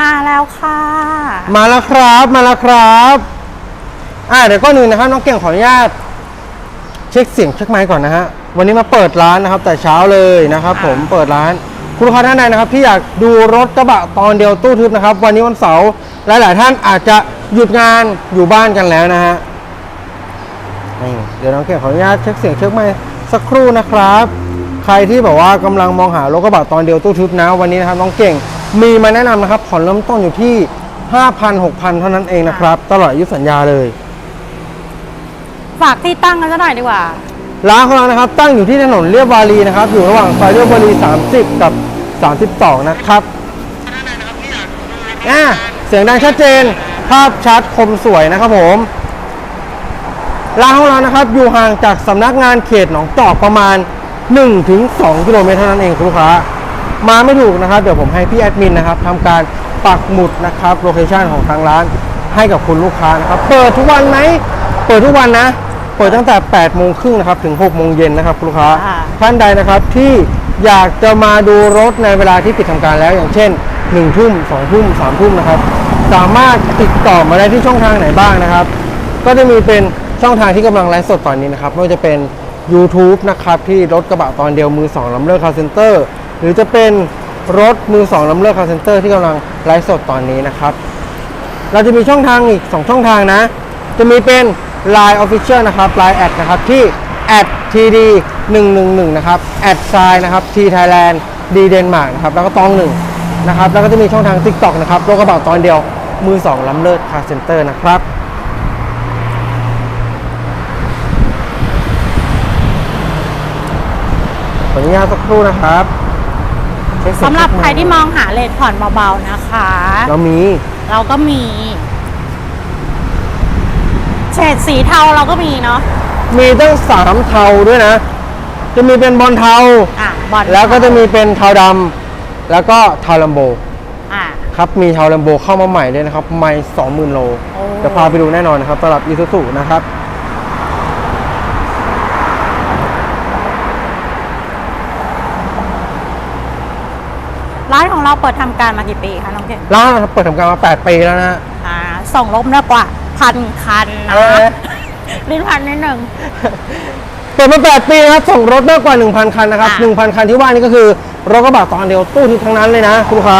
มาแล้วค่ะ มาแล้วครับมาแล้วครับอ่าเดี๋ยวก็หนึ่งนะครับน้องเก่งขออนุญาต เช็คเสียงเช็คไมค์ก่อนนะฮะวันนี้มาเปิดร้านนะครับ แต่เช้าเลยนะครับ ผมเปิดร้าน คุณลูกค้าท่านใดนะครับ ที่อยากดูรถกระบะตอนเดียวตู้ทึบนะครับ วันนี้วันเสาร์หลาย ๆ ท่านอาจจะหยุดงานอยู่บ้านกันแล้วนะฮะนี่เดี๋ยวน้องเก่งขออนุญาตเช็คเสียงเช็คไมค์สักครู่นะครับ ใครที่แบบว่ากำลังมองหารถกระบะตอนเดียวตู้ทึบนะ วันนี้นะครับน้องเก่ง มีมาแนะนำนะครับผ่อนเริ่มต้นอยู่ที่ 5,000 6,000 เท่านั้นเองนะครับ ตลอดอายุสัญญาเลย ฝากที่ตั้งกันซะหน่อยดีกว่า ร้านของเรานะครับ ตั้งอยู่ที่ถนนเรียบวารีนะครับ อยู่ระหว่างซอยเรียบวารี 30 กับ 32 นะครับอ่าเสียงดังชัดเจน ภาพชัดคมสวยนะครับผมร้านของเรานะครับ อยู่ห่างจากสำนักงานเขตหนองจอกประมาณ 1-2 กิโลเมตรเท่านั้นเองคุณลูกค้า มาไม่ถูกนะครับเดี๋ยวผมให้พี่แอดมินนะครับทำการปักหมุดนะครับโลเคชันของทางร้านให้กับคุณลูกค้านะครับเปิดทุกวันไหมเปิดทุกวันนะ เปิดตั้งแต่8โมงครึ่งนะครับถึง6โมงเย็นนะครับคุณลูกค้าอ่าท่านใดนะครับที่อยากจะมาดูรถในเวลาที่ปิดทำการแล้ว อย่างเช่น1ทุ่ม2ทุ่ม3ทุ่มนะครับสามารถติดต่อมาได้ที่ช่องทางไหนบ้างนะครับ ก็จะมีเป็นช่องทางที่กำลังไลฟ์สดตอนนี้นะครับไม่ว่าจะเป็น YouTube นะครับที่รถกระบะตอนเดียวมือ2ลำเลิกคาร์เซนเตอร์ หรือจะเป็นรถมือ2ลำเลิกคาร์เซนเตอร์ที่กำลังไลฟ์สดตอนนี้นะครับ เราจะมีช่องทางอีก 2 ช่องทางนะ จะมีเป็น Line Official นะครับ Line แอดนะครับที่ @td 111นะครับแอดไซนะครับ t Thailand d Denmark นะครับแล้วก็ตองหนึ่งนะครับแล้วก็จะมีช่องทาง TikTok นะครับรถกระบะตอนเดียวมือ2ลำเลิศคาร์เซนเตอร์นะครับขออนุญาตสักครู่นะครับ สียงสำหรับเช็คไมใครค์ที่มองหาเลทผ่อนเบาๆนะคะ เรามี เราก็มีเฉดสีเทาเราก็มีเนาะมีตั้งสามเทาด้วยนะ จะมีเป็นบอลเทา อะบอลแล้วก็จะมีเป็นเทาดำแล้วก็เทาลัมโบอะ ครับมีเทาลัมโบเข้ามาใหม่ด้วยนะครับไม่สองหมื่นโลโอ้ จะพาไปดูแน่นอนนะครับสำหรับอีซูซูนะครับ ร้านของ เราเปิดทำการมากี่ปีคะน้องเก่งร้านเราเปิดทำการมา 8 ปีแล้วนะฮะอ่าส่งลบมากกว่าพันคันนะเอ๊ะลิ้นพันนิดหนึ่ง เปิดมา 8 ปีนะครับ ส่งรถมากกว่า 1,000 คันนะครับอะ 1,000 คันที่ว่านี่ก็คือรถกระบะตอนเดียวตู้ทึบทั้งนั้นเลยนะคุณลูกค้า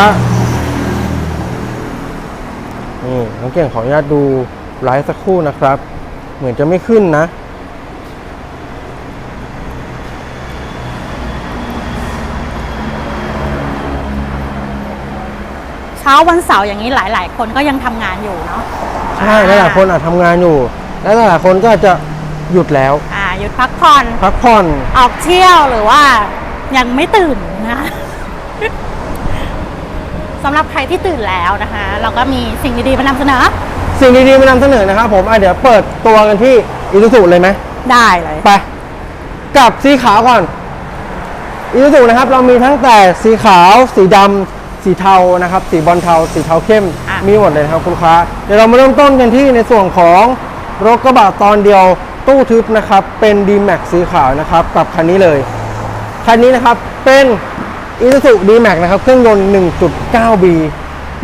นี่น้องเก่งขออนุญาตดูไลฟ์สักครู่นะครับ เหมือนจะไม่ขึ้นนะ ช้าวันเสาร์อย่างนี้หลาย ๆ คนก็ยังทำงานอยู่เนาะใช่หลายๆคนอาจทำงานอยู่ และหลายๆคนก็อาจจะหยุดแล้ว อ่าหยุดพักผ่อนพักผ่อนออกเที่ยวหรือว่ายังไม่ตื่นนะ สำหรับใครที่ตื่นแล้วนะคะ เราก็มีสิ่งดีๆมานำเสนอสิ่งดีๆมานำเสนอนะครับผมอะเดี๋ยวเปิดตัวกันที่อีซูซูเลยไหมได้เลยไปกับสีขาวก่อนอีซูซูนะครับ เรามีทั้งแต่สีขาวสีดำ สีเทานะครับสีบอลเทา สีเทาเข้มอะ มีหมดเลยนะครับคุณลูกค้าเดี๋ยวเรามาเริ่มต้นกันที่ในส่วนของรถกระบะตอนเดียวตู้ทึบนะครับเป็น D-Max สีขาวนะครับกับคันนี้เลย คันนี้นะครับเป็น Isuzu D-Max นะครับเครื่องยนต์ 1.9B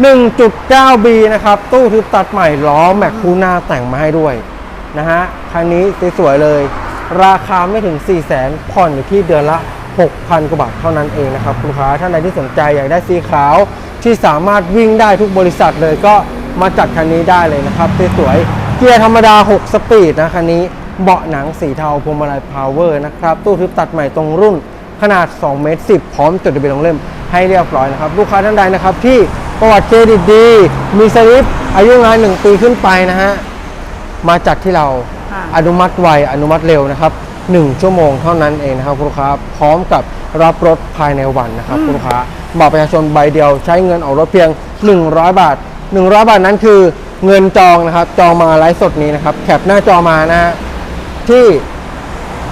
1.9B นะครับตู้ทึบตัดใหม่ล้อแม็กคูหน้าแต่งมาให้ด้วยนะฮะคันนี้สวยๆเลย ราคาไม่ถึง 4 0 0 0 0 0ผ่อนอยู่ที่เดือนละ 6,000 กว่าบาทเท่านั้นเองนะครับคุณลูกค้าท่านใดที่สนใจอยากได้สีขาวที่สามารถวิ่งได้ทุกบริษัทเลยก็มาจัดคันนี้ได้เลยนะครับสวยๆเกียร์ธรรมดา 6 สปีดนะคันนี้เบาะหนังสีเทาพวงมาลัยพาวเวอร์นะครับตู้ทึบตัดใหม่ตรงรุ่นขนาด2เมตร10 พร้อมจดทะเบียนลงเล่มให้เรียบร้อยนะครับ ลูกค้าท่านใดนะครับที่ประวัติเครดิตดี มีสลิปอายุงาน 1 ปีขึ้นไปนะฮะ มาจัดที่เราค่ะอนุมัติไวอนุมัติเร็วนะครับ 1 ชั่วโมงเท่านั้นเองนะครับคุณลูกค้าพร้อมกับรับรถภายในวันนะครับคุณลูกค้าบัตรประชาชนใบเดียวใช้เงินออกรถเพียง 100 บาท 100 บาทนั้นคือเงินจองนะครับ จองมาไลฟ์สดนี้นะครับแคปหน้าจอมานะฮะที่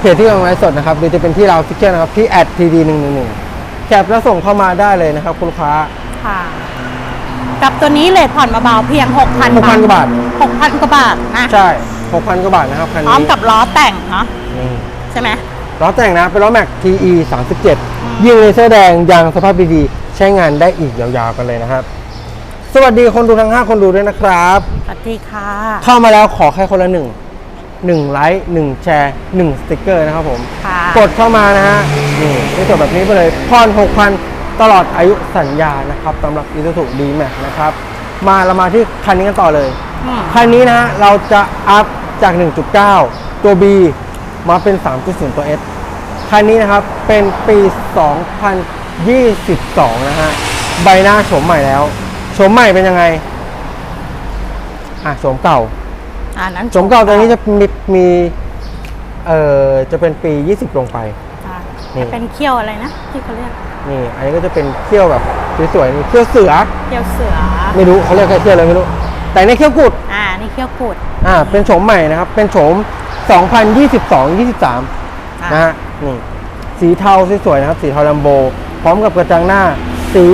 เพจที่กำลังไลฟ์สดนะครับหรือจะเป็นที่เราฟิกเกอร์นะครับที่ @td 1 1 1แคปแล้วส่งเข้ามาได้เลยนะครับคุณลูกค้าค่ะ กับตัวนี้เลทผ่อนเบาๆเพียง 6,000 6,000กว่าบาท 6,000กว่าบาทนะใช่ 6,000กว่าบาทนะครับคันพร้อมนี้กับล้อแต่งเนาะ นี่ใช่ไหมล้อแต่งนะ เป็นล้อแม็ก TE 37 ยิงเลเซอร์แดงยางสภาพดีๆใช้งานได้อีกยาวๆกันเลยนะครับ สวัสดีคนดูทั้ง 5 คนดูด้วยนะครับ สวัสดีค่ะ เข้ามาแล้วขอแค่คนละหนึ่งหนึ่งไลค์หนึ่งแชร์หนึ่งสติกเกอร์นะครับผมค่ะกดเข้ามานะฮะ นี่ได้จบแบบนี้ไปเลยพอน6,000ตลอดอายุสัญญานะครับสำหรับ Isuzu D-Max นะครับ มาเรามาที่คันนี้กันต่อเลยอืมคันนี้นะฮะเราจะอัพจาก 1.9 ตัว B มาเป็น 3.0 ตัว S คันนี้นะครับ เป็นปี 2022 นะฮะ ใบหน้าโฉมใหม่แล้ว โฉมใหม่เป็นยังไง อะโฉมเก่า อ่านั้นโฉมเก่าตัวนี้จะมีมี เอ่อ จะเป็นปี 20 ลงไปใช่นี่จะเป็นเขี้ยวอะไรนะ ที่เขาเรียกนี่ อันนี้ก็จะเป็นเขี้ยวแบบสวยๆนี่เขี้ยวเสือ เขี้ยวเสือ ไม่รู้เขาเรียกแค่เขี้ยวอะไรไม่รู้ แต่ในเขี้ยวกุด อ่า นี่เขี้ยวกุด อ่า เป็นโฉมใหม่นะครับ เป็นโฉม 2022 23อะนะฮะนี่สีเทาสวยๆนะครับ สีเทาลัมโบ พร้อมกับกระจังหน้า สี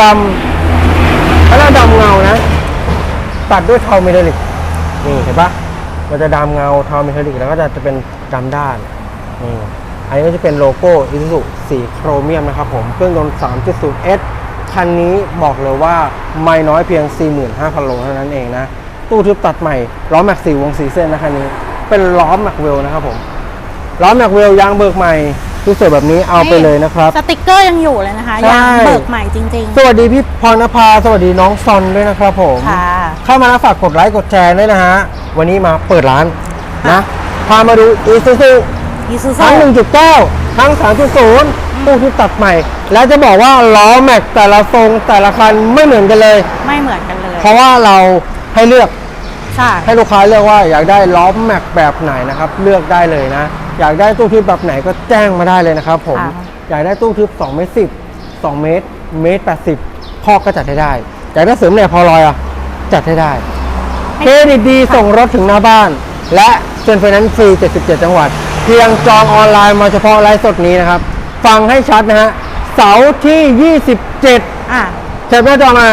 ดำแล้วดำเงานะ ตัดด้วยเทาเมทัลลิกนี่เห็นปะมันจะดำเงาเทาเมทัลลิกแล้วก็จะจะเป็นดำด้านนี่อันนี้ก็จะเป็นโลโก้ Isuzu สีโครเมียมนะครับผม เครื่องยนต์ 3.0S คันนี้บอกเลยว่าไม่น้อยเพียง 45,000 โลเท่านั้นเองนะ ตู้ทึบตัดใหม่ล้อแม็กซี่วงสีเส้นนะคันนี้ เป็นล้อแม็กเวลนะครับผมล้อแม็กเวลยางเบิกใหม่ทุกสวยแบบนี้เอาไปเลยนะครับ สติกเกอร์ยังอยู่เลยนะคะใช่ยังเบิกใหม่จริงสวัสดีพี่พรณภาสวัสดีน้องซอนด้วยนะครับผมๆค่ะเข้ามาแล้วฝากกดไลค์กดแชร์ด้วยนะฮะวันนี้มาเปิดร้านนะพามาดู Isuzu อีซูซูทั้ง1.9ทั้ง3.0ตู้ที่ตัดใหม่ และจะบอกว่าล้อแม็กแต่ละทรงแต่ละคันไม่เหมือนกันเลย ไม่เหมือนกันเลย เพราะว่าเราให้เลือก ใช่ ให้ลูกค้าเลือกว่าอยากได้ล้อแม็กแบบไหนนะครับ เลือกได้เลยนะ อยากได้ตู้ทึบแบบไหนก็แจ้งมาได้เลยนะครับผมอยากได้ตู้ทึบ2เมตร10 2เมตรเมตร80พ่อก็จัดให้ได้ อยากได้เสริมเนี่ยพอลอยอะจัดให้ได้ เครดิตดีส่งรถถึงหน้าบ้าน และเซ็นไฟแนนซ์ฟรี 77 จังหวัด เพียงจองออนไลน์มาเฉพาะไลฟ์สดนี้นะครับ ฟังให้ชัดนะฮะ เสาร์ที่ 27 อะแคปหน้าจอมา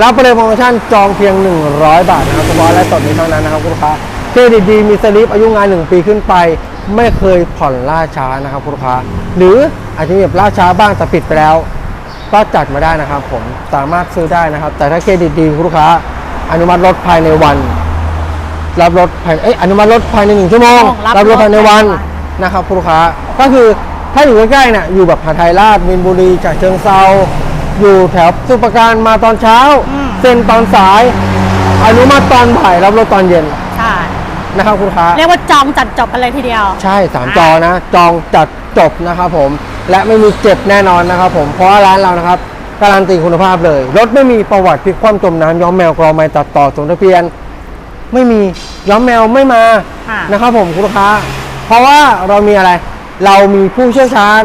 รับไปเลยโปรโมชั่นจองเพียง 100 บาทนะครับเฉพาะไลฟ์สดนี้เท่านั้นนะครับคุณลูกค้าเครดิตดีมีสลิปอายุงาน 1 ปีขึ้นไป ไม่เคยผ่อนล่าช้านะครับคุณลูกค้า หรืออาจจะมีแบบล่าช้าบ้างแต่ปิดไปแล้ว ก็จัดมาได้นะครับ ผมสามารถซื้อได้นะครับ แต่ถ้าเครดิตดีคุณลูกค้า อนุมัติรถภายในวัน รับรถภายเอ้ยอนุมัติรถภายในหนึ่งชั่วโมงรับรถภายในวันนะครับคุณลูกค้าก็คือถ้าอยู่ใกล้ๆเนี่ยอยู่แบบหาดไทยราชมินบุรีจากเชิงเซา อยู่แถวสุประการมาตอนเช้าเซ็นตอนสาย อนุมัติตอนบ่ายรับรถตอนเย็นใช่นะครับคุณลูกค้า เรียกว่าจองจัดจบกันเลยทีเดียว ใช่สามจอนะ จองจัดจบนะครับผม และไม่มีเจ็บแน่นอนนะครับผม เพราะว่าร้านเรานะครับ การันตีคุณภาพเลย รถไม่มีประวัติพลิกคว่ำจมน้ำย้อมแมวกรอไม้ตัดต่อสงทะเบียน ไม่มีย้อมแมวไม่มาค่ะ นะครับผมคุณลูกค้า เพราะว่าเรามีอะไร เรามีผู้เชี่ยวชาญ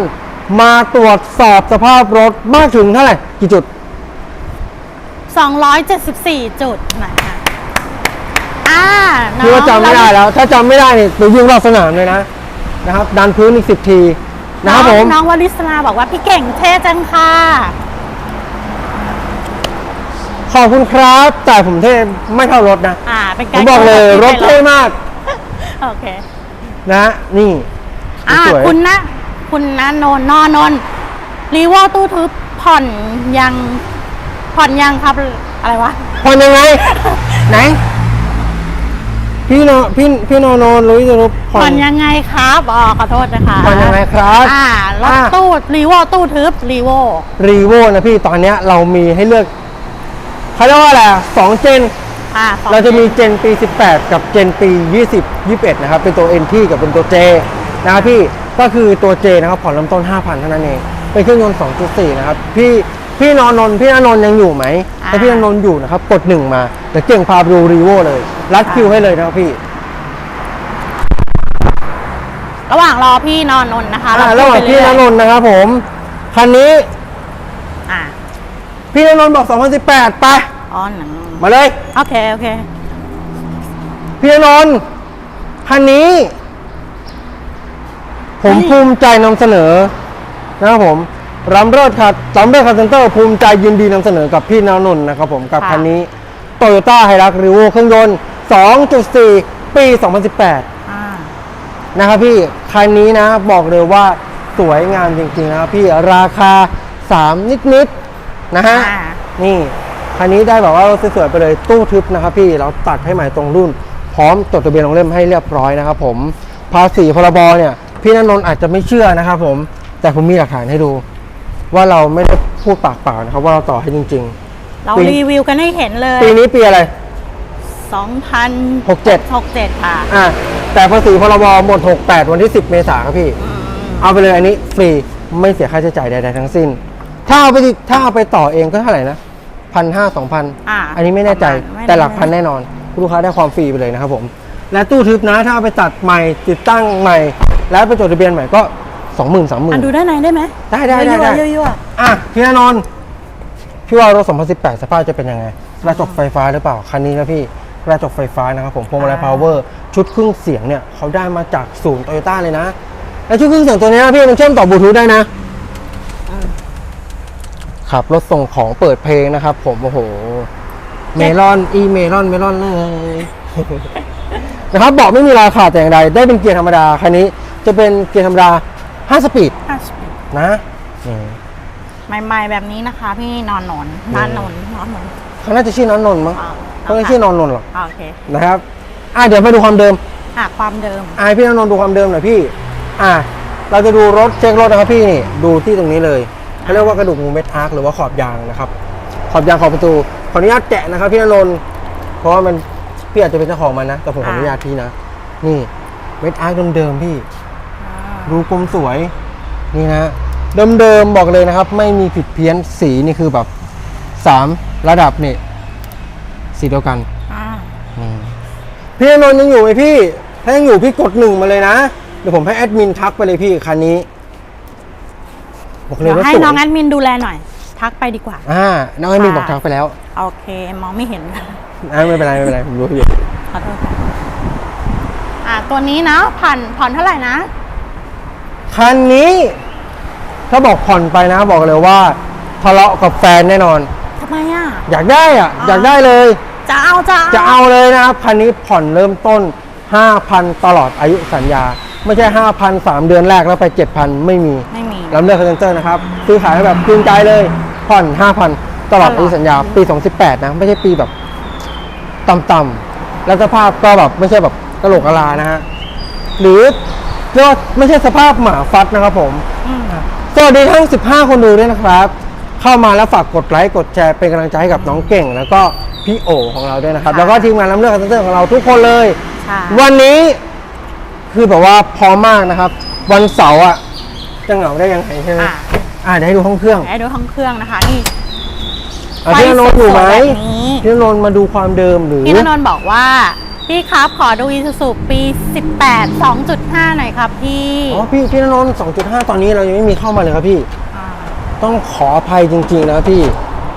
มาตรวจสอบสภาพรถมากถึงเท่าไหร่กี่จุด 274 จุดนะคะอ่าน้องพี่ว่าจำไม่ได้แล้ว ถ้าจำไม่ได้เนี่ยไปวิ่งรอบสนามเลยนะนะครับ ดันพื้นอีกสิบทีนะครับผมน้องวลิศนาบอกว่าพี่เก่งเท่จังค่ะ ขอบคุณครับแต่ผมเท่ไม่เท่ารถนะ อ่า เป็นผการมบอกเลยรถเท่มากโอเค นะนี่ อ่าสวยคุณนะ คุณนะนนท์นอนนท์รีวอตู้ทึบผ่อนยังผ่อนยังครับอะไรวะ ผ่อนยังไง ไหน พี่นอพี่พี่นอนนรู้จะรู้ผ่อนยังไงครับอ๋อขอโทษนะคะผ่อนยังไงครับอ่ารถอ่าตู้รีวอตู้ทึบรีวอรีโวนะพี่ตอนเนี้ยเรามีให้เลือกเขาเรียกว่าอะไรอะสองเจนอ่าสองเราจะมีเจนปี 18 กับเจนปี 20 21 นะครับ เป็นตัว NT กับเป็นตัว J นะครับพี่ ก็คือตัว J นะครับผ่อนเริ่มต้น 5,000เท่านั้นเองเป็นเครื่องยนต์ 2.4 นะครับ พี่พี่นอนนนท์พี่นนนท์ยังอยู่ไหมถ้าพี่นนนท์อยู่นะครับกดหนึ่งมาเดี๋ยวเก่งพาไปดูรีโวเลย รัดคิวให้เลยนะครับพี่ระหว่างรอพี่นอนนนท์นะคะอ่าเระหว่างพูดไปพี่เอยนๆนท์นะครับผมคันนี้อ่าพี่นนท์บอก 2018 ไปอ๋อหนังมาเลย โอเค โอเค พี่นนท์คันนี้ ผมเฮ้ยภูมิใจนำเสนอนะครับผมรำเลิศครับรำเลิศคาร์เซนเตอร์ภูมิใจยินดีนำเสนอกับพี่นนนท์นะครับผมกับค่ะคันนี้โตโยต้าไฮรักรีโวเครื่องยนต์ 2.4 ปี 2018อ่านะครับพี่ คันนี้นะบอกเลยว่าสวยงามจริงๆนะครับพี่ราคา 3 นิดๆนะฮะอ่านี่คันนี้ได้แบบว่ารถสวยๆไปเลยตู้ทึบนะครับพี่เราตัดให้ใหม่ตรงรุ่น พร้อมจดทะเบียนลงเล่มให้เรียบร้อยนะครับผมภาษีพรบเนี่ย พี่นนนท์อาจจะไม่เชื่อนะครับผม แต่ผมมีหลักฐานให้ดู ว่าเราไม่ได้พูดปากเปล่านะครับ ว่าเราต่อให้จริง เราปี รีวิวกันให้เห็นเลยๆปีนี้ปีอะไร2067 67 67 ค่ะอะแต่ภาษีพรบหมด 68 วันที่ 10 เมษายนครับพี่เอาไปเลยอันนี้ฟรีไม่เสียค่าใช้จ่ายใดๆทั้งสิ้น ถ้าเอาไปถ้าเอาไปต่อเองก็เท่าไหร่นะพันห้าสองพัน อ่าอันนี้ไม่แน่ใจประมาณแต่หลักพันแน่นอน ลูกค้าได้ความฟรีไปเลยนะครับผม และตู้ทึบนะถ้าเอาไปตัดใหม่ติดตั้งใหม่ แล้วไปจดทะเบียนใหม่ก็สองหมื่นสามหมื่อันนดูด้านในได้ไหมได้ได้ได้ได้ ยั่วๆยั่วอะพี่นนนท์พี่ว่ารถ 2018 สภาพจะเป็นยังไงกระจกไฟฟ้าหรือเปล่า คันนี้นะพี่กระจกไฟฟ้านะครับผมพวงมาลัยพาวเวอร์ชุดเครื่องเสียงเนี่ยเขาได้มาจากศูนย์โตโยต้าเลยนะ และชุดเครื่องเสียงตัวนี้นะพี่มันเชื่อมต่อบลูทูธได้นะขับรถส่งของเปิดเพลงนะครับผมโอ้โห เมลอนอีเมลอนเมลอนเลย นะครับเบอกไม่มีราคาแต่อย่างใดได้เป็นเกียร์ธรรมดาคันนี้ จะเป็นเกียร์ธรรมดา5สปีดๆอะนะนี่ใหม่ๆแบบนี้นะคะ พี่นอนหนอนนอนหนอนนอนหนอนเขาน่าจะชื่อนอนนนท์มั้งอ่าเขาไม่ชื่อนอนนนท์หรอกอ่าโอเคนะครับอะเดี๋ยวไปดูความเดิมอะความเดิมอะให้พี่นนท์ดูความเดิมหน่อยพี่อะเราจะดูรถเช็ครถนะครับพี่นี่ดูที่ตรงนี้เลยเขาเรียกว่ากระดูกงูเม็ดอาร์คหรือว่าขอบยางนะครับ ขอบยางขอบประตูขออนุญาตแกะนะครับพี่นนท์เพราะว่ามันพี่อาจจะเป็นเจ้าของมันนะแต่ผมขออนุญาตพี่นะ นี่เม็ดอาร์คเดิมๆพี่ ดูกลมสวยนี่นะเดิมๆบอกเลยนะครับ ไม่มีผิดเพี้ยนสีนี่คือแบบสามระดับนี่สีเดียวกันอ่าพี่อนนท์ยังอยู่ไหมพี่ ถ้ายังอยู่พี่กดหนึ่งมาเลยนะ เดี๋ยวผมให้แอดมินทักไปเลยพี่คันนี้บอกเลยเดี๋ยวว่าให้สวยน้องแอดมินดูแลหน่อย ทักไปดีกว่า อ่า น้องแอดมินค่ะบอกทักไปแล้ว โอเค มองไม่เห็นอ่าไม่เป็นไรไม่เป็นไรผมรู้อยู่ขอโทษค่ะอะตัวนี้นะผ่อนผ่อนเท่าไหร่นะ คันนี้ ถ้าบอกผ่อนไปนะบอกเลยว่าทะเลาะกับแฟนแน่นอน ทำไมอะ อยากได้อะอ๋อออยากได้เลย จะเอาจะจะเอาเลยนะครับคันนี้ผ่อนเริ่มต้น 5,000 ตลอดอายุสัญญา ไม่ใช่ 5,000 3 เดือนแรกแล้วไป 7,000 ไม่มีไม่มีลำเลือกคอนเซนเตอร์นะครับ ซื้อขายให้แบบคืนใจเลย ผ่อน 5,000 ตลอดอายุสัญญา ปี 2018 นะ ไม่ใช่ปีแบบต่ำๆแล้วสภาพก็แบบไม่ใช่แบบกระโหลกกะลานะฮะ หรือเรีย กว่าไม่ใช่สภาพหมาฟัดนะครับผมอืมสวัสดีทั้ง 15 คนดูด้วยนะครับ เข้ามาแล้วฝากกดไลค์กดแชร์เป็นกำลังใจให้กับน้องเก่ง แล้วก็พี่โอของเราด้วยนะครับ ค่ะ แล้วก็ทีมงานลำเลือกคอนเซนเตอร์ของเราทุกคนเลย ใช่วันนี้คือแบบว่าพร้อมมากนะครับ วันเสาร์อะจะเหงาได้ยังไงใช่ไหมอะอ่าเดี๋ยวให้ดูห้องเครื่องให้ดูห้องเครื่องนะคะ นี่ อะพี่นนท์อยู่ไหมไฟสวยๆแบบนี้ พี่นนท์มาดูความเดิมหรือ พี่นนท์บอกว่า พี่ครับขอดูอีซูซูปี 18 2.5 หน่อยครับพี่อ๋อพี่พี่นนท์2.5 ตอนนี้เรายังไม่มีเข้ามาเลยครับพี่าต้องขออภัยจริงๆนะพี่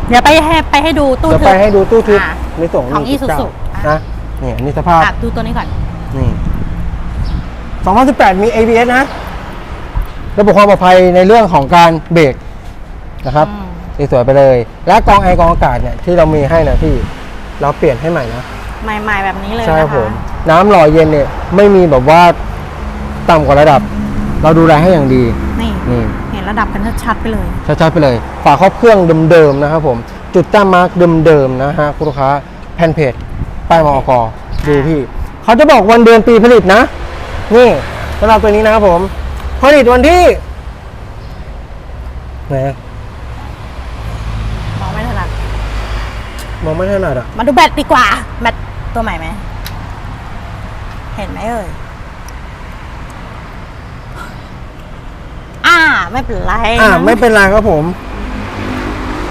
เดี๋ยวไปให้ไปให้ดูตู้เดี๋ยวทึไปบให้ดูตู้ทึบอะในส่วนของ Isuzu 1.9นะนี่อันนี่สภาพ อะดูตัวนี้ก่อน นี่2018 มี ABS นะ ระบบความปลอดภัยในเรื่องของการเบรกนะครับอืมสวยๆไปเลย และกองไอกองอากาศเนี่ยที่เรามีให้นะพี่ เราเปลี่ยนให้ใหม่นะ ใหม่ ๆ แบบนี้เลยใช่นะครับคะผม น้ำหล่อเย็นเนี่ยไม่มีแบบว่าต่ำกว่าระดับ เราดูแลให้อย่างดีนี่นี่เห็นระดับกันชัดๆไปเลย ชัดๆไปเลยฝาครอบเครื่องเดิมๆนะครับผม จุดแต้มมาร์กเดิมๆนะฮะคุณลูกค้าแผ่นเพจป้ายมอกดูพี่เขาจะบอกวันเดือนปีผลิตนะ นี่สำหรับตัวนี้นะครับผม ผลิตวันที่ไหนอะมองไม่ถนัดมองไม่ถนัดอะ มาดูแบตดีกว่า แบต ตัวใหม่ไหม เห็นไหมเอ่ย อ่า ไม่เป็นไรอ่าไม่เป็นไรครับผม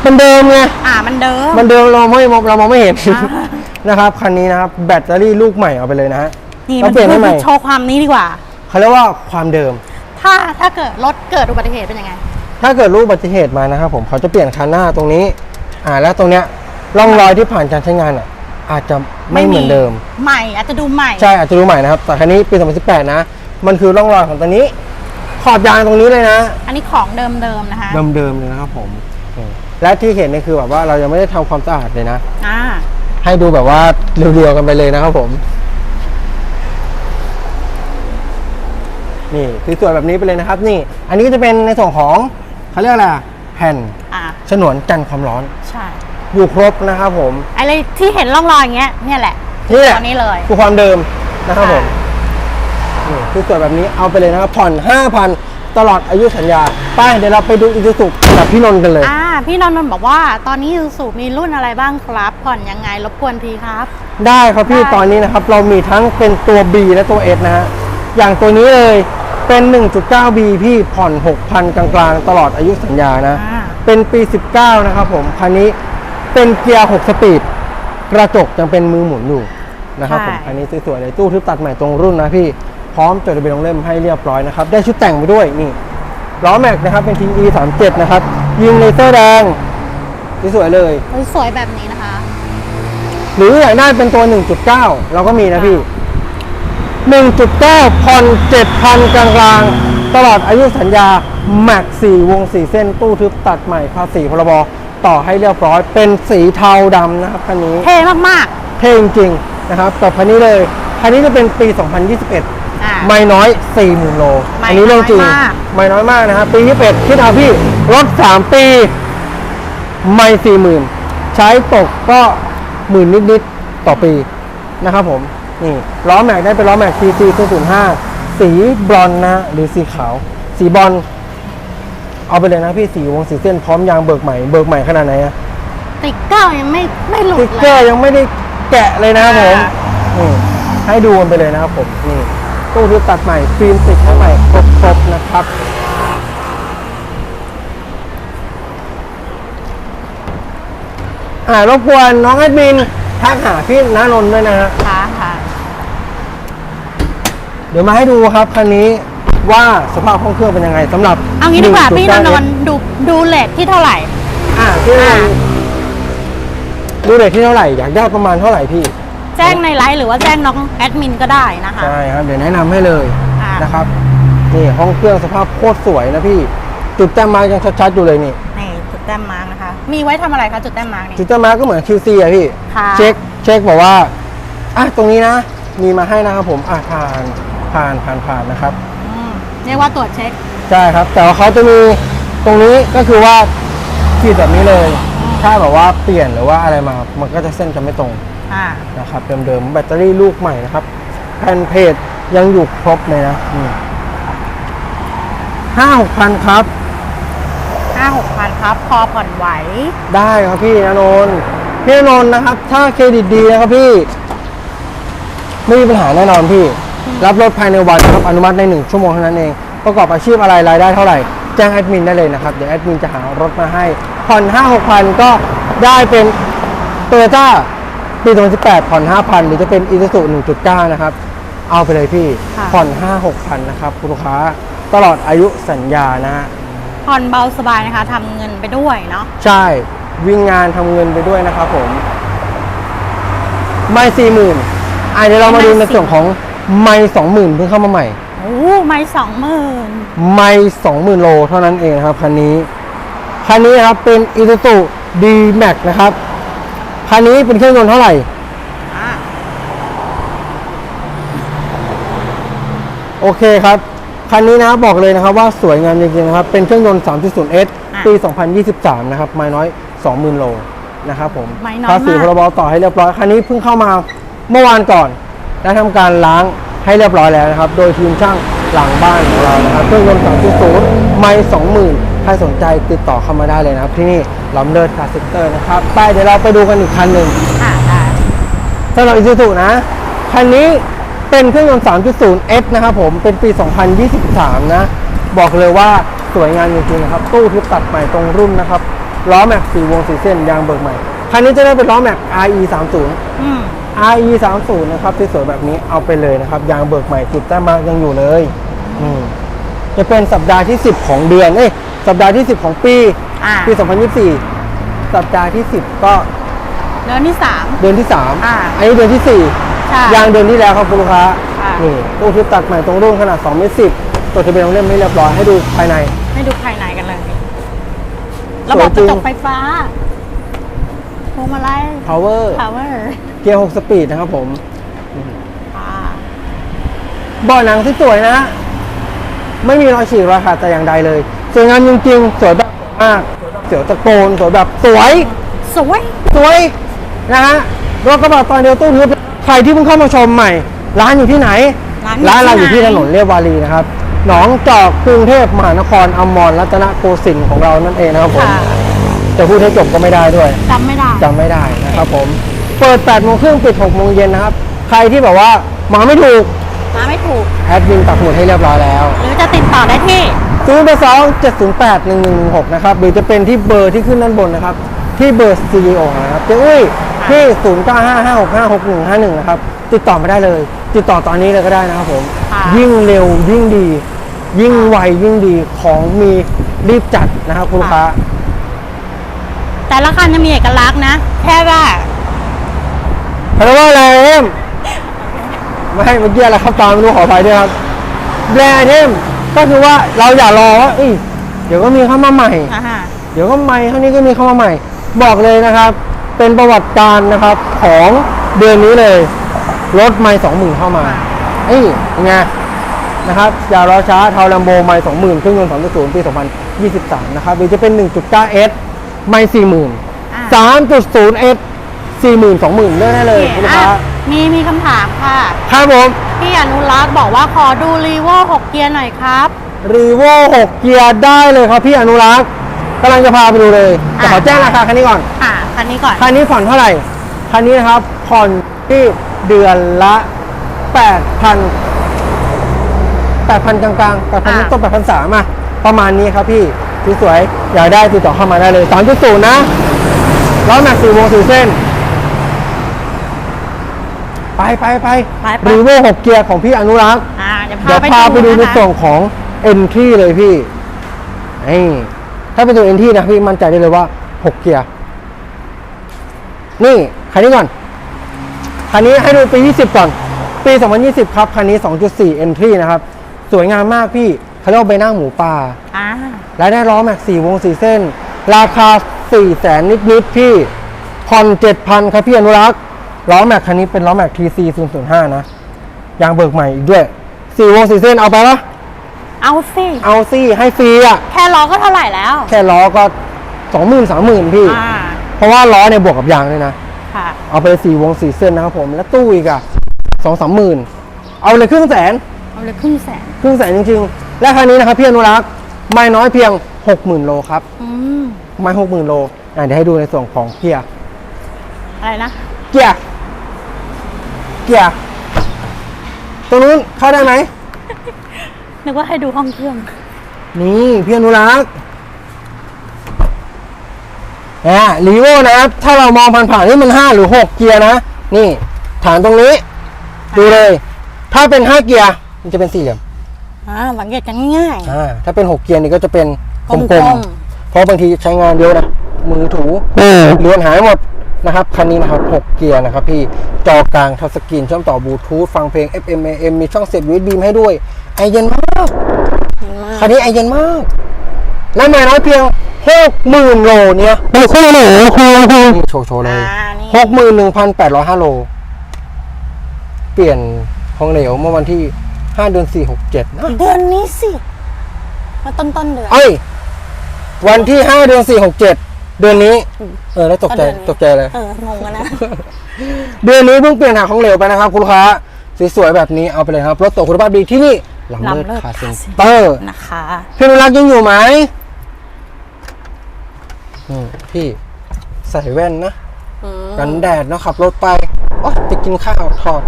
มันเดิมไง อ่า มันเดิม มันเดิมเราไม่เรามองไม่เห็นอ่านะครับคันนี้นะครับแบตเตอรี่ลูกใหม่เอาไปเลยนะฮะนี่เรามันเปลี่ยนให้ใหม่โชว์ความนี้ดีกว่าเขาเรียกว่าความเดิม ถ้าถ้าเกิดรถเกิดอุบัติเหตุเป็นยังไง ถ้าเกิดรูปอุบัติเหตุมานะครับผมเขาจะเปลี่ยนคันหน้าตรงนี้ อ่าแล้วตรงเนี้ยร่องรอยที่ผ่านการใช้งานอะ อาจจะไม่เหมือนเดิม ใหม่อาจจะดูใหม่ใช่อาจจะดูใหม่นะครับแต่คันนี้ปี 2018 นะ มันคือร่องรอยของตัวนี้ ขอบยางตรงนี้เลยนะ อันนี้ของเดิมๆนะคะ เดิมๆเลยนะครับผมอืมและที่เห็นนี่คือแบบว่าเรายังไม่ได้ทำความสะอาดเลยนะอ่าให้ดูแบบว่าเรียวๆกันไปเลยนะครับผม นี่สวยๆแบบนี้ไปเลยนะครับ นี่ อันนี้ก็จะเป็นในส่วนของเขาเรียกอะไรอะแผ่นอ่าฉนวนกันความร้อนใช่ อยู่ครบนะครับผมอะไรที่เห็นร่องรอยอย่างเงี้ยเนี่ยแหละนี่แหละตัวนี้เลยคือความเดิมนะครับผมค่ะนี่คือสวยแบบนี้เอาไปเลยนะครับผ่อน5,000 ตลอดอายุสัญญาไปเดี๋ยวเราไปดูอีซูซุกับพี่นนท์กันเลยอ่าพี่นนท์บอกว่าตอนนี้ยูสูมีรุ่นอะไรบ้างครับ ผ่อนยังไงรบกวนทีครับ ได้ครับพี่ได้ตอนนี้นะครับ เรามีทั้งเป็นตัว B และตัว S นะฮะอย่างตัวนี้เลยเป็น 1.9B พี่ผ่อน 6,000 กลางๆ ตลอดอายุสัญญานะอ่าเป็นปี 19 นะครับผมคันนี้ เป็นเกียร์ 6 สปีด กระจกยังเป็นมือหมุนอยู่นะครับผมคันนี้สวยๆเลยตู้ทึบตัดใหม่ตรงรุ่นนะพี่ พร้อมจดทะเบียนลงเล่มให้เรียบร้อยนะครับ ได้ชุดแต่งไปด้วยนี่ล้อแม็กนะครับเป็นที E 3 7นะครับ ยิงเลเซอร์แดงสวยๆเลยเฮ้ยสวยแบบนี้นะคะ หรืออยากได้เป็นตัว 1.9 เราก็มีนะพี่ 1.9ผ่อน7,000 กลางๆตลอดอายุสัญญา แม็ก4วง 4 เส้นตู้ทึบตัดใหม่ภาษีพรบ ต่อให้เรียบร้อย เป็นสีเทาดำนะครับคันนี้ เท่มากเท่จริงๆนะครับกับคันนี้เลย คันนี้จะเป็นปี 2021 ๆอ่า ไม่น้อย 40,000 โล ไม่อันนี้เรื่องจริง น้อยมาก ไม่น้อยมากนะครับ ปี 21 คิดเอาพี่ รถ 3 ปี ไม่ 40,000 ใช้ตกก็หมื่นนิด ๆ ต่อปีนะครับผม นี่ ล้อแม็กได้เป็นล้อแม็ก TC 005 สีบรอนซ์นะ หรือสีขาว สีบรอนซ์ เอาไปเลยนะพี่สีวงสีเส้นพร้อมยางเบิกใหม่เบิกใหม่ขนาดไหนอะติ๊กเกอร์ยังไม่ไม่หลุสดติ๊กเกเลอร์ยยังไม่ได้แกะเลยนะครับผมอ่านี่ให้ดูกันไปเลยนะครับผมนี่ตู้ทึบตัดใหม่ฟิล์มติดทั้งใหม่ครบๆนะครับอ่ารบกวนน้องแอดมินทักหาพี่นานนท์ด้วยนะฮะค่ะค่ะ เดี๋ยวมาให้ดูครับคันนี้ ว่าสภาพห้องเครื่องเป็นยังไงสำหรับเอางี้ดีกว่า1.9พี่นนท์ดูดูเลทที่เท่าไหร่ อ่าพี่นนอ่าท์ดูเรทที่เท่าไหร่อยากได้ประมาณเท่าไหร่พี่ แจ้งในไลฟ์หรือว่าแจ้งน้องแอดมินก็ได้นะคะ ใช่ครับ เดี๋ยวแนะนำให้เลยอ่าน นะครับนี่ห้องเครื่องสภาพโคตรสวยนะพี่ จุดแต้มมาร์กยังชัดๆอยู่เลยนี่ นี่จุดแต้มมาร์กนะคะ มีไว้ทำอะไรคะจุดแต้มมาร์กนี่ จุดแต้มมาร์กก็เหมือน QC อะพี่ ค่ะ เช็คเช็คบอกว่าอะตรงนี้นะ มีมาให้นะครับผมอะผ่านผ่านผ่านผ่านนะครับอืม เรียกว่าตรวจเช็คใช่ครับ แต่ว่าเขาจะมีตรงนี้ก็คือว่าขีดแบบนี้เลย ถ้าแบบว่าเปลี่ยนหรือว่าอะไรมา มันก็จะเส้นจะไม่ตรงอ่านะครับเดิมๆแบตเตอรี่ลูกใหม่นะครับแผ่นเพจยังอยู่ครบเลยนะห้าหกพันครับห้าหกพันครับ พอผ่อนไหว ได้ครับพี่นนนท์พี่นนท์นะครับ ถ้าเครดิตดีนะครับพี่ ไม่มีปัญหาแน่นอนพี่ รับรถภายในวันนะครับอนุมัติในหนึ่งชั่วโมงเท่านั้นเอง ประกอบอาชีพอะไรรายได้เท่าไหร่ แจ้งแอดมินได้เลยนะครับ เดี๋ยวแอดมินจะหารถมาให้ ผ่อน 5 6พันก็ได้เป็นโตโยต้าปี2018 ผ่อน 5,000 หรือจะเป็นอีซูซู1.9 นะครับ เอาไปเลยพี่ค่ะผ่อน 5 6พันนะครับคุณลูกค้าตลอดอายุสัญญานะฮะผ่อนเบาสบายนะคะทำเงินไปด้วยเนาะใช่วิ่งงานทำเงินไปด้วยนะครับผมไม่สี่หมื่นอะเดี๋ยวเรามาดูในส่วนของ ไม่สองหมื่นเพิ่งเข้ามาใหม่ โอ้ไม่สองหมื่นไม่สองหมื่นโลเท่านั้นเองนะครับคันนี้ คันนี้นะครับเป็น Isuzu D-Max นะครับ คันนี้เป็นเครื่องยนต์เท่าไหร่อ่าโอเคครับ คันนี้นะบอกเลยนะครับว่าสวยงามจริงๆนะครับ เป็นเครื่องยนต์ 3.0S ปี 2023 นะครับ ไม่น้อย 20,000 โลนะครับผมไม่น้อยภาษีมากพรบต่อให้เรียบร้อย คันนี้เพิ่งเข้ามาเมื่อวานก่อน และทำการล้างให้เรียบร้อยแล้วนะครับ โดยทีมช่างหลังบ้านของเรานะครับเครื่องยนต์3.0ไม่20,000 ใครสนใจติดต่อเข้ามาได้เลยนะครับ ที่นี่ลำเลิศคาร์เซ็นเตอร์นะครับไปเดี๋ยวเราไปดูกันอีกคันหนึ่งอ่าได้สำหรับ Isuzu นะ คันนี้เป็นเครื่องยนต์ 3.0 S นะครับผมเป็นปี 2023 นะ บอกเลยว่าสวยงามจริงๆนะครับ ตู้ทึบตัดใหม่ตรงรุ่นนะครับล้อแม็ก4วง4เส้นยางเบิกใหม่ คันนี้จะได้เป็นล้อแม็ก RE 30 อืม RE 30นะครับที่สวยแบบนี้เอาไปเลยนะครับ ยางเบิกใหม่จุดแต้มมาร์กยังอยู่เลยอืมจะเป็นสัปดาห์ที่ 10 ของเดือนเอ้ยสัปดาห์ที่ 10 ของปีอ่าปี 2024 สัปดาห์ที่ 10 ก็เดือนที่สามเดือนที่3อ่าอันนี้เดือนที่4ใช่ยางเดือนที่แล้วครับคุณลูกค้าค่ะนี่ตู้ทึบตัดใหม่ตรงรุ่นขนาด2เมตร10ตัวทะเบียนของเล่มไม่เรียบร้อยให้ดูภายใน ให้ดูภายในกันเลยระบบสวยจริกระงจกไฟฟ้าพวงมาลัย power power เกียร์ 6 สปีดนะครับผมอ่าเบาะหนังที่สวยนะ ไม่มีรอยฉีกรอยขาดแต่อย่างใดเลย สวยงามจริงๆ สวยแบบมากเสียวตะโกนสวยแบบสวย สวย สวยนะฮะรถกระบะตอนเดียวตู้ทึบใครที่เพิ่งเข้ามาชมใหม่ ร้านอยู่ที่ไหน ร้านอยู่ร้านเราอยู่ที่ที่ถไหนนนเรียบวารีนะครับหนองจอกกรุงเทพมหานครอมรรัตนโกสินทร์ของเรานั่นเองนะครับผมค่ะจะพูดให้จบก็ไม่ได้ด้วยจำไม่ได้จำไม่ได้นะครับผม เปิด8โมงครึ่งปิด6โมงเย็นนะครับ ใครที่แบบว่ามาไม่ถูกมาไม่ถูก แอดมินปักหมุดให้เรียบร้อยแล้วหรือจะติดต่อได้ที่0 8 2 7 0 8 1 1 1 6 นะครับ หรือจะเป็นที่เบอร์ที่ขึ้นด้านบนนะครับ ที่เบอร์สตูดิโอนะครับเจ้อุ้ยที่ 0 9 5 5 6 5 6 1 5 1 นะครับ ติดต่อมาได้เลย ติดต่อตอนนี้เลยก็ได้นะครับผม ค่ะ ยิ่งเร็วยิ่งดี ยิ่งไวยิ่งดีของมีรีบจัดนะครับคุณลูกค้า แต่ละคันจะมีเอกลักษณ์นะ แค่ว่า เพราะว่าอะไรเอ็มไม่ให้เมื่อกี้อะไรครับตามไม่รู้ขออภัยด้วยครับแบรนด์เอ็มก็คือว่าเราอย่ารอว่าเอ้ยเดี๋ยวก็มีเข้ามาใหม่ อ่าฮะเดี๋ยวก็ใหม่ครั้งนี้ก็มีเข้ามาใหม่ บอกเลยนะครับ เป็นประวัติการนะครับของเดือนนี้เลยรถไม่สองหมื่นเข้ามาเอ้ยเป็นไงนะครับอย่ารอช้าเทาลัมโบไม่สองหมื่นเครื่องยนต์สองศูนย์ปีสองพันยี่สิบสามนะครับหรือจะเป็นหนึ่งจุดเก้าเอสไม่สี่หมื่นอ่า สามจุดศูนย์เอส สี่หมื่นสองหมื่นเลือกได้เลยคุณลูกค้า อะมีมีคำถามค่ะ ครับผมพี่อนุรักษ์บอกว่าขอดูรีโว6เกียร์หน่อยครับ รีโว6เกียร์ได้เลยครับพี่อนุรักษ์กำลังจะพาไปดูเลยแต่ขออะ แจ้งราคาคันนี้ก่อน อ่าคันนี้ก่อน คันนี้ผ่อนเท่าไหร่ คันนี้นะครับผ่อนที่เดือนละ 8,000 8,000 กลางๆ8,000อะต้น8,000สามอะประมาณนี้ครับพี่สวยๆอยากได้ติดต่อเข้ามาได้เลย3.0นะล้อแม็กซ์สี่วงสี่เส้น ไปไปไปไปไป รีโว6เกียร์ของพี่อนุรักษ์ อ่าเดี๋ยวเดี๋ยวพาพาไปไปดูในนะคะส่วนของ entry เลยพี่นี่ถ้าเป็นตัว entry นะพี่มั่นใจได้เลยว่า 6 เกียร์ นี่ คันนี้ก่อน คันนี้ให้ดูปี 20 ก่อน ปี 2020 ครับ คันนี้ 2.4 entry นะครับ สวยงามมากพี่เขาเรียกว่าใบหน้าหมูป่า อ่าและได้ล้อแม็ก4วง 4 เส้น ราคา 4 แสนนิด ๆ พี่ ผ่อน 7,000 ครับพี่อนุรักษ์ ล้อแม็กคันนี้เป็นล้อแม็ก TC 005 นะ ยางเบิกใหม่อีกด้วย4วง4เส้นเอาไปปะเอาสิ เอาสิให้ฟรีอะ แค่ล้อก็เท่าไหร่แล้ว แค่ล้อก็20,000 30,000พี่ อ่า เพราะว่าล้อเนี่ยบวกกับยางด้วยนะ ค่ะ เอาไป4วง4เส้นนะครับผม แล้วตู้อีกอะ2 3หมื่นเอาเลยครึ่งแสน เอาเลยครึ่งแสน ครึ่งแสนจริงๆ และคันนี้นะครับพี่อนุรักษ์ไม่น้อยเพียง 60,000 โลครับ อืม ไม่หกหมื่นโลอะเดี๋ยวให้ดูในส่วนของเกียร์อะไรนะ เกียร์เกียร์ตรงนู้นเข้าได้ไหม นึกว่าให้ดูห้องเครื่อง นี่พี่อนุรักษ์อ่าลีโวนะครับ ถ้าเรามองผ่านๆนี่มัน 5 หรือ 6 เกียร์นะ นี่ ฐานตรงนี้ ดูเลย ถ้าเป็น 5 เกียร์มันจะเป็นสี่เหลี่ยมอ่าสังเกตกันง่าย อ่าถ้าเป็น 6 เกียร์นี่ก็จะเป็นกกลลมมๆ เพราะบางทีใช้งานเยอะนะ มือถูเลือนหายหมด นะครับคันนี้นะครับ 6 เกียร์นะครับพี่จอกลางทัชสกรีนเชื่อมต่อบลูทูธฟังเพลง FM AM มีช่องเสียบ USB มาให้ด้วย ไอเย็นมากคันนี้ไอเย็นมาก และไม่น้อยเพียง60,000โลเนี่ยโอ้โหนี่โชว์โชว์เลยอ่านี่61,805โล เปลี่ยนของเหลวเมื่อวันที่5เดือน4 6 7นะเดือนนี้สิมาต้นต้นๆเดือนเอ้ยวันที่5เดือน4 6 7เดื อนนี้ เออ แล้วตกใจก็เดือนนี้ตกใจเลย เออ งงกันนะ เดือนนี้เพิ่งเปลี่ยนหางของเหลวไปนะครับคุณลูกค้า สวยๆแบบนี้เอาไปเลยครับ รถตัวคุณภาพดีที่นี่ลำเลิศลำเลิศคาเซ็นคาเซ็นเตอร์นะคะพี่นุรักษ์ยังอยู่ไหมอืมพี่ใส่แว่นนะอืมกันแดดนะขับรถไปโอ๊ยจะกินข้าวถอด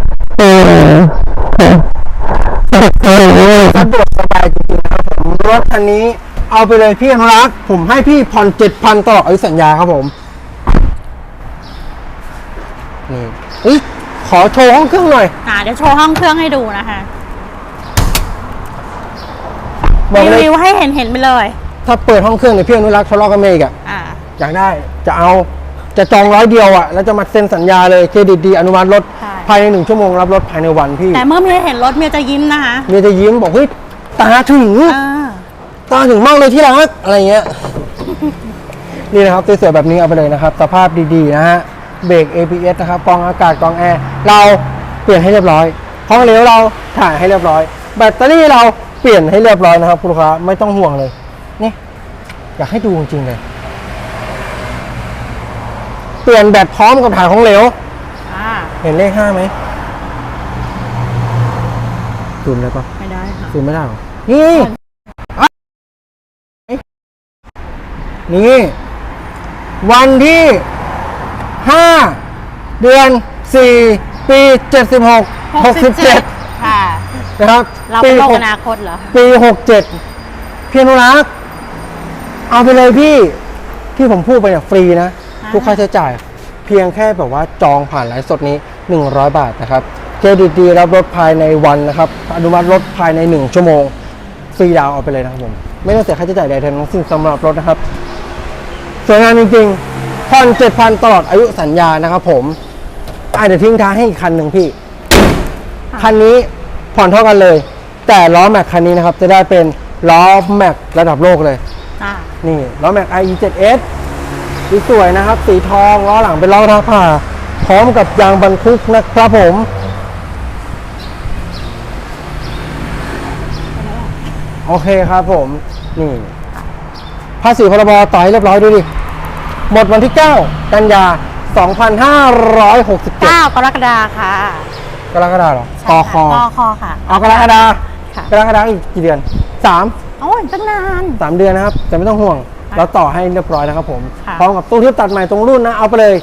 สะดวกสบายจริงๆนะครับผมรถคันนี้ เอาไปเลยพี่อนุรักษ์ผมให้พี่ผ่อนเจ็ดพันตลอดอายุสัญญาครับผมนี่เฮ้ยขอโชว์ห้องเครื่องหน่อย อ่าเดี๋ยวโชว์ห้องเครื่องให้ดูนะคะบอกรีเลยวิวให้เห็นเห็นๆไปเลย ถ้าเปิดห้องเครื่องเนี่ยพี่อนุรักษ์ทะเลาะกับเมย์อีกอะอ่า อยากได้จะเอาจะจองร้อยเดียวอะแล้วจะมาเซ็นสัญญาเลยเครดิตดีอนุมัติรถใช่ ภายในหนึ่งชั่วโมงรับรถภายในวันพี่แต่เมื่อเมียเห็นรถเมียจะยิ้มนะคะ เมียจะยิ้มบอกเฮ้ยตาถึง อ่า ตาถึงมากเลยที่รักอะไรเงี้ย นี่นะครับสวยๆแบบนี้เอาไปเลยนะครับ สภาพดีๆนะฮะ เบรก ABS นะครับกรองอากาศกรองแอร์ เราเปลี่ยนให้เรียบร้อยห้องเหลวเราถ่ายให้เรียบร้อย แบตเตอรี่เราเปลี่ยนให้เรียบร้อยนะครับคุณลูกค้าไม่ต้องห่วงเลย นี่ อยากให้ดูจริงๆเลย เปลี่ยนแบตพร้อมกับถ่ายของเหลวอ่าเห็นเลขห้าไหมซูมได้ปะไม่ได้ค่ะซูมไม่ได้หรอนี่ นี่ วันที่ห้าเดือนสี่ปีเจ็ดสิบหกหกสิบเจ็ดค่ะ นะครับเราปีเป็นโลกหอนาคตเหรอ ปีหกเจ็ดพี่อนุรักษ์เอาไปเลยพี่ ที่ผมพูดไปเนี่ยฟรีนะ อ่า ทุกค่าใช้จ่าย เพียงแค่แบบว่าจองผ่านไลฟ์สดนี้ 100 บาทนะครับเครดิตดีรับรถภายในวันนะครับ อนุมัติรถภายใน 1 ชั่วโมง ฟรีดาวน์เอาไปเลยนะครับผม ไม่ต้องเสียค่าใช้จ่ายใดๆทั้งสิ้นสำหรับรถนะครับส วยงามจริงๆผ่อน7,000ตลอดอายุสัญญานะครับผมอะเดี๋ยวทิ้งท้ายให้อีกคันหนึ่งพี่ คันนี้ผ่อนเท่ากันเลย แต่ล้อแม็กคันนี้นะครับ จะได้เป็นล้อแม็กระดับโลกเลย อ่านี่ล้อแม็ก IE7S สีสวยนะครับ สีทองล้อหลังเป็นล้อท้าผ่า พร้อมกับยางบรรทุกนะครับผม โอเคครับผม นี่ภาษีพรบต่อให้เรียบร้อยดูดิ หมดวันที่ 9 กันยา 2567เก้ากรกฎาค่ะ กรกฎาคมเหรอใช่กอค่ะคอกอค่ะ เอากรกฎาค่ะ กรกฎาอีกกี่เดือน 3 โอ้ยตั้งนานสามเดือนนะครับแต่ไม่ต้องห่วง ค่ะเราต่อให้เรียบร้อยนะครับผม ค่ะ พร้อมกับตู้ที่ตัดใหม่ตรงรุ่นนะ เอาไปเลย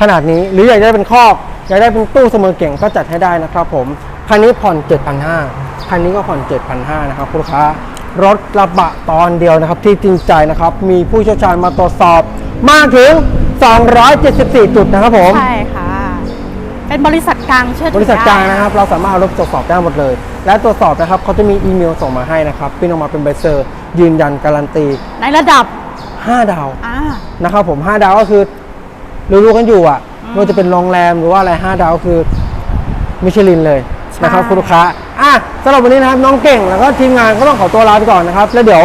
ขนาดนี้ หรืออยากได้เป็นครอบอยากได้เป็นตู้เสมอเก่งก็จัดให้ได้นะครับผม คันนี้ผ่อน 7,500คันนี้ก็ผ่อน 7,500นะครับคุณลูกค้า รถกระบะตอนเดียวนะครับ ที่จริงใจนะครับ มีผู้เชี่ยวชาญมาตรวจสอบมากถึง 274 จุดนะครับผม ใช่ค่ะ เป็นบริษัทกลางเชื่อถืบริษัทกลางได้นะครับ เราสามารถเอารถตรวจสอบได้หมดเลย และตรวจสอบนะครับเขาจะมีอีเมลส่งมาให้นะครับพิมพ์ออกมาเป็นใบเซอร์ยืนยันการันตี ในระดับ 5 ดาวอ่า นะครับผม 5 ดาวก็คือรู้ๆกันอยู่อะไม่ว่าจะเป็นโรงแรมหรือว่าอะไร 5 ดาวคือมิชลินเลย นะครับใช่คุณลูกค้าอะสำหรับวันนี้นะครับน้องเก่งแล้วก็ทีมงานก็ต้องขอตัวลาไปก่อนนะครับ แล้วเดี๋ยว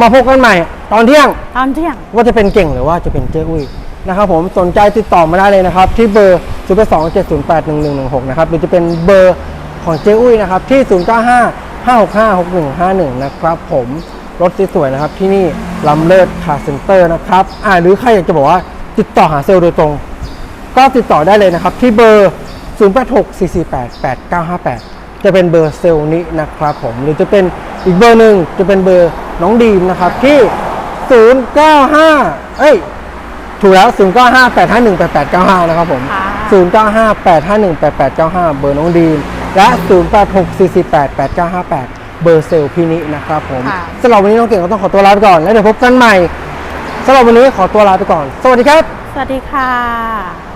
มาพบกันใหม่ตอนเที่ยงตอนเที่ยงว่าจะเป็นเก่งหรือว่าจะเป็นเจ้อุ้ยนะครับผมสนใจติดต่อมาได้เลยนะครับ ที่เบอร์ 0 2 7 0 8 1 1 1 6 นะครับหรือจะเป็นเบอร์ของเจ้อุ้ยนะครับที่ 0 9 5 5 6 5 6 1 5 1 นะครับผมรถสวยๆนะครับที่นี่ลำเลิศคาร์เซ็นเตอร์นะครับอ่าหรือใครอยากจะบอกว่าติดต่อหาเซลล์โดยตรง ก็ติดต่อได้เลยนะครับที่เบอร์ 0864488958 จะเป็นเบอร์เซลล์นี้นะครับผม หรือจะเป็นอีกเบอร์หนึ่งจะเป็นเบอร์น้องดีมนะครับที่ 095 เอ้ย ถูกแล้ว 0958518895 นะครับผมค่ะ0958518895 เบอร์น้องดีม และ 0864488958 เบอร์เซลล์พี่นินะครับผมค่ะสำหรับวันนี้น้องเก่งก็ต้องขอตัวลาไปก่อน แล้วเดี๋ยวพบกันใหม่สำหรับวันนี้ขอตัวลาไปก่อน สวัสดีครับ สวัสดีค่ะ